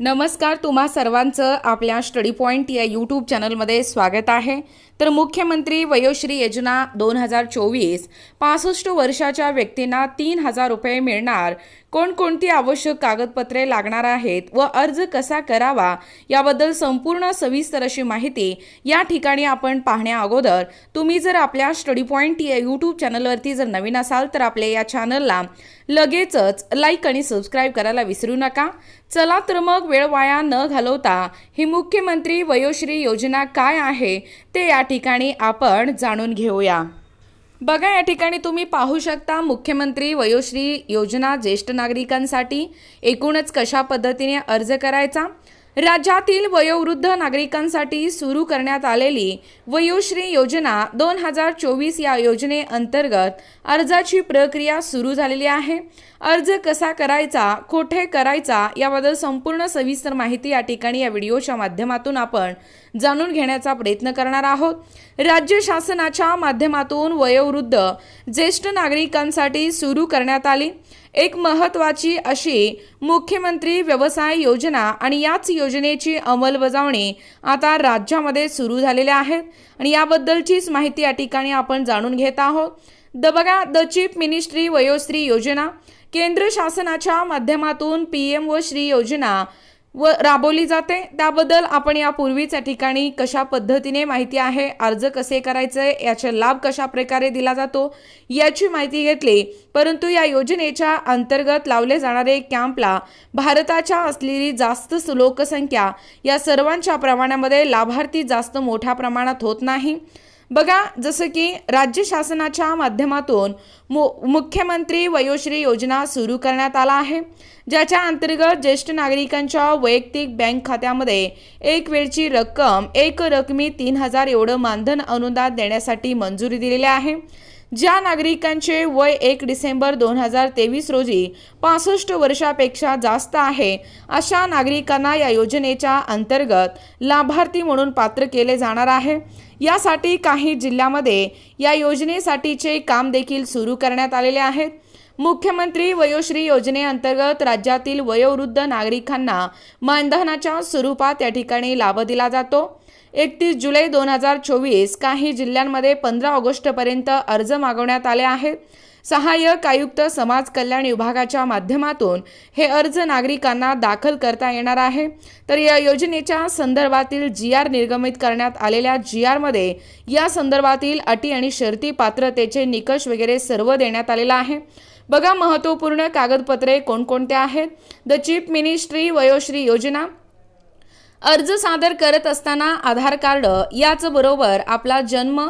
नमस्कार तुम्हा सर्वांचं आपल्या स्टडी पॉईंट या यूट्यूब चॅनलमध्ये स्वागत आहे. तर मुख्यमंत्री वयोश्री योजना दोन हजार चोवीस पासष्ट वर्षाच्या व्यक्तींना तीन हजार रुपये मिळणार. कोणकोणती आवश्यक कागदपत्रे लागणार आहेत व अर्ज कसा करावा याबद्दल संपूर्ण सविस्तर अशी माहिती या ठिकाणी आपण पाहण्या अगोदर. तुम्ही जर आपल्या स्टडी पॉईंट या यूट्यूब चॅनलवरती जर नवीन असाल तर आपल्या या चॅनलला लगेचच लाईक आणि सबस्क्राईब करायला विसरू नका. चला तर मग वेळ वाया न घालवता ही मुख्यमंत्री वयोश्री योजना काय आहे ते या ठिकाणी आपण जाणून घेऊया. बघा या ठिकाणी तुम्ही पाहू शकता मुख्यमंत्री वयोश्री योजना ज्येष्ठ नागरिकांसाठी एकूणच कशा पद्धतीने अर्ज करायचा? राज्यातील वयोवृद्ध नागरिकांसाठी सुरू करण्यात आलेली वयोश्री योजना दोन हजार चोवीस या योजनेअंतर्गत अर्जाची प्रक्रिया सुरू झालेली आहे. अर्ज कसा करायचा कोठे करायचा याबद्दल संपूर्ण सविस्तर माहिती या ठिकाणी या व्हिडिओच्या माध्यमातून आपण जाणून घेण्याचा प्रयत्न करणार आहोत. राज्य शासनाच्या माध्यमातून वयोवृद्ध ज्येष्ठ नागरिकांसाठी सुरू करण्यात आली. एक महत्त्वाची अशी मुख्यमंत्री व्यवसाय योजना आणि याच योजनेची अंमलबजावणी आता राज्यामध्ये सुरू झालेल्या आहेत आणि याबद्दलचीच माहिती या ठिकाणी आपण जाणून घेत आहोत. द बघा the chief ministry Vayoshri Yojana. केंद्र शासनाच्या माध्यमातून पी एम व श्री योजना व राबवली जाते. त्याबद्दल आपण यापूर्वीच या ठिकाणी कशा पद्धतीने माहिती आहे अर्ज कसे करायचे याचा लाभ कशा प्रकारे दिला जातो याची माहिती घेतली. परंतु या योजनेच्या अंतर्गत लावले जाणारे कॅम्पला भारताच्या असलेली जास्त लोकसंख्या या सर्वांच्या प्रमाणामध्ये लाभार्थी जास्त मोठ्या प्रमाणात होत नाही. बघा जसं की राज्य शासनाच्या माध्यमातून मु मुख्यमंत्री वयोश्री योजना सुरू करण्यात आला आहे. ज्याच्या अंतर्गत ज्येष्ठ नागरिकांच्या वैयक्तिक बँक खात्यामध्ये एक वेळची रक्कम एक रकमी तीन हजार एवढं मानधन अनुदान देण्यासाठी मंजुरी दिलेली आहे. ज्या नागरिकांचे वय एक डिसेंबर दोन हजार तेवीस रोजी पासष्ट वर्षापेक्षा जास्त आहे अशा नागरिकांना या योजनेच्या अंतर्गत लाभार्थी म्हणून पात्र केले जाणार आहे. यासाठी काही जिल्ह्यामध्ये या योजनेसाठीचे काम देखील सुरू करण्यात आलेले आहेत. मुख्यमंत्री वयोश्री योजनेअंतर्गत राज्यातील वयोवृद्ध नागरिकांना मानधनाच्या स्वरूपात या ठिकाणी लाभ दिला जातो. एकतीस जुलै दोन हजार चोवीस काही जिल्ह्यांमध्ये पंधरा ऑगस्टपर्यंत अर्ज मागवण्यात आले आहेत. सहाय्यक आयुक्त समाज कल्याण विभागाच्या माध्यमातून हे अर्ज नागरिकांना दाखल करता येणार आहे. तर या योजनेच्या संदर्भातील जी आर निर्गमित करण्यात आलेल्या जी आरमध्ये या संदर्भातील अटी आणि शर्ती पात्रतेचे निकष वगैरे सर्व देण्यात आलेलं आहे. बघा महत्त्वपूर्ण कागदपत्रे कोणकोणत्या आहेत? The chief ministry Vayoshri Yojana अर्ज सादर करत असताना आधार कार्ड याचबरोबर आपला जन्म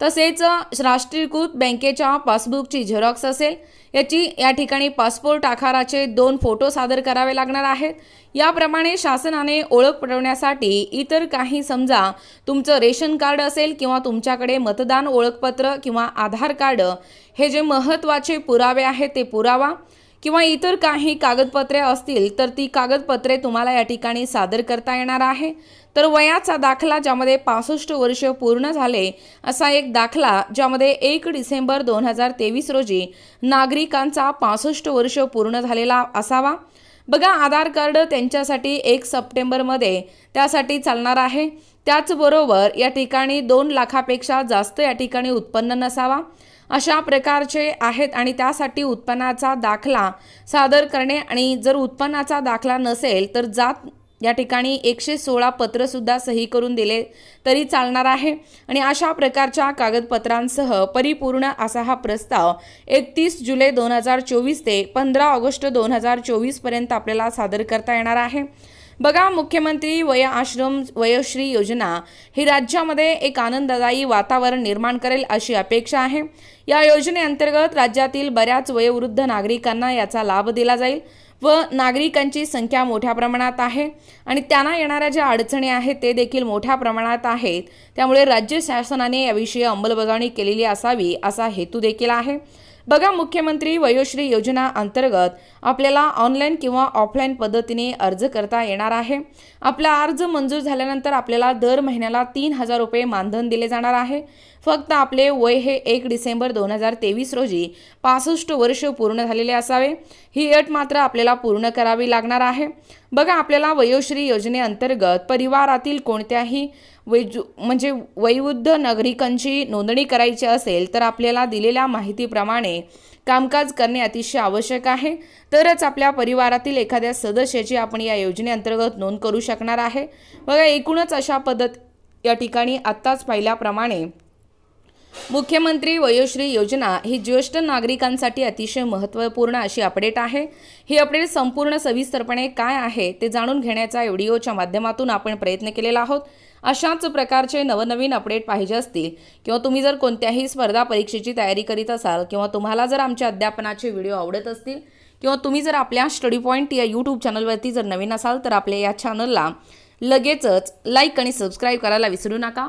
तसेच राष्ट्रीयकृत बँकेच्या पासबुकची झेरॉक्स असेल याची या ठिकाणी पासपोर्ट आकाराचे दोन फोटो सादर करावे लागणार आहेत. याप्रमाणे शासनाने ओळख पटवण्यासाठी इतर काही समजा तुमचं रेशन कार्ड असेल किंवा तुमच्याकडे मतदान ओळखपत्र किंवा आधार कार्ड हे जे महत्त्वाचे पुरावे आहेत ते पुरावा. किंवा इतर काही कागदपत्रे असतील तर ती कागदपत्रे तुम्हाला या ठिकाणी सादर करता येणार आहे. तर वयाचा दाखला ज्यामध्ये पासष्ट वर्ष पूर्ण झाले असा एक दाखला ज्यामध्ये एक डिसेंबर दोन हजार तेवीस रोजी नागरिकांचा पासष्ट वर्ष पूर्ण झालेला असावा. बघा आधार कार्ड त्यांच्यासाठी एक सप्टेंबरमध्ये त्यासाठी चालणार आहे. त्याचबरोबर या ठिकाणी दोन लाखापेक्षा जास्त या ठिकाणी उत्पन्न नसावा. अशा प्रकारचे आहेत आणि त्यासाठी उत्पन्नाचा दाखला सादर करणे आणि जर उत्पन्नाचा दाखला नसेल तर जात या ठिकाणी एकशे सोळा पत्रसुद्धा सही करून दिले तरी चालणार आहे. आणि अशा प्रकारच्या कागदपत्रांसह परिपूर्ण असा हा प्रस्ताव एकतीस जुलै दोन हजार चोवीस ते पंधरा ऑगस्ट दोन हजार चोवीसपर्यंत आपल्याला सादर करता येणार आहे. बघा मुख्यमंत्री वय आश्रम वयोश्री योजना ही राज्यामध्ये एक आनंददायी वातावरण निर्माण करेल अशी अपेक्षा आहे. या योजनेअंतर्गत राज्यातील बऱ्याच वयोवृद्ध नागरिकांना याचा लाभ दिला जाईल. व नागरिकांची संख्या मोठ्या प्रमाणात आहे. आणि त्यांना येणाऱ्या ज्या अडचणी आहेत ते देखील मोठ्या प्रमाणात आहेत. त्यामुळे राज्य शासनाने याविषयी अंमलबजावणी केलेली असावी असा हेतू देखील आहे. बघा मुख्यमंत्री वयोश्री योजना अंतर्गत आपल्याला ऑनलाईन किंवा ऑफलाईन पद्धतीने अर्ज करता येणार आहे. आपला अर्ज मंजूर झाल्यानंतर आपल्याला दर महिन्याला तीन हजार रुपये मानधन दिले जाणार आहे. फक्त आपले वय हे एक डिसेंबर दोन हजार तेवीस रोजी पासष्ट वर्ष पूर्ण झालेले असावे. ही अट मात्र आपल्याला पूर्ण करावी लागणार आहे. बघा आपल्याला वयोश्री योजनेअंतर्गत परिवारातील कोणत्याही वैजु म्हणजे वयोवृद्ध नागरिकांची नोंदणी करायची असेल तर आपल्याला दिलेल्या माहितीप्रमाणे कामकाज करणे अतिशय आवश्यक आहे. तरच आपल्या परिवारातील एखाद्या सदस्याची आपण या योजनेअंतर्गत नोंद करू शकणार आहे. बघा एकूणच अशा पद्धत या ठिकाणी आत्ताच पाहिल्याप्रमाणे मुख्यमंत्री वयोश्री योजना ही ज्येष्ठ नागरिकांसाठी अतिशय महत्त्वपूर्ण अशी अपडेट आहे. ही अपडेट संपूर्ण सविस्तरपणे काय आहे ते जाणून घेण्याचा या व्हिडिओच्या माध्यमातून आपण प्रयत्न केलेला आहोत. अशाच प्रकारचे नवनवीन अपडेट पाहिजे असतील किंवा तुम्ही जर कोणत्याही स्पर्धा परीक्षेची तयारी करीत असाल किंवा तुम्हाला जर आमच्या अध्यापनाचे व्हिडिओ आवडत असतील किंवा तुम्ही जर आपल्या स्टडी पॉईंट या यूट्यूब चॅनलवरती जर नवीन असाल तर आपल्या या चॅनलला लगेचच लाईक आणि सबस्क्राईब करायला विसरू नका.